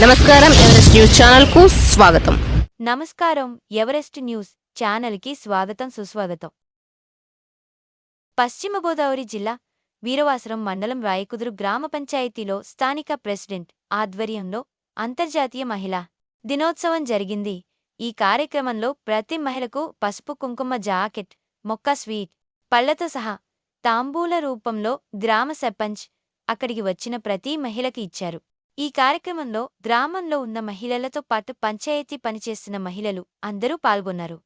నమస్కారం Everest news ఛానల్కు స్వాగతం. నమస్కారం ఎవరెస్ట్ న్యూస్ ఛానల్కి స్వాగతం సుస్వాగతం. పశ్చిమ గోదావరి జిల్లా వీరవాసరం మండలం రాయకుదురు గ్రామ పంచాయతీలో స్థానిక ప్రెసిడెంట్ ఆధ్వర్యంలో అంతర్జాతీయ మహిళా దినోత్సవం జరిగింది. ఈ కార్యక్రమంలో ప్రతి మహిళకు పసుపు కుంకుమ జాకెట్ మొక్క స్వీట్ పళ్ళతో సహా తాంబూల రూపంలో గ్రామ సర్పంచ్ అక్కడికి వచ్చిన ప్రతి మహిళకి ఇచ్చారు. ఈ కార్యక్రమంలో గ్రామంలో ఉన్న మహిళలతో పాటు పంచాయతీ పనిచేస్తున్న మహిళలు అందరూ పాల్గొన్నారు.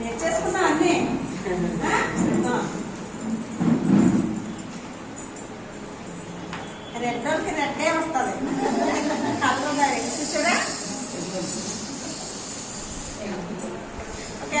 నేర్చేసుకున్నా అన్నీ. రెడ్ రెడ్డే వస్తుంది. ఓకే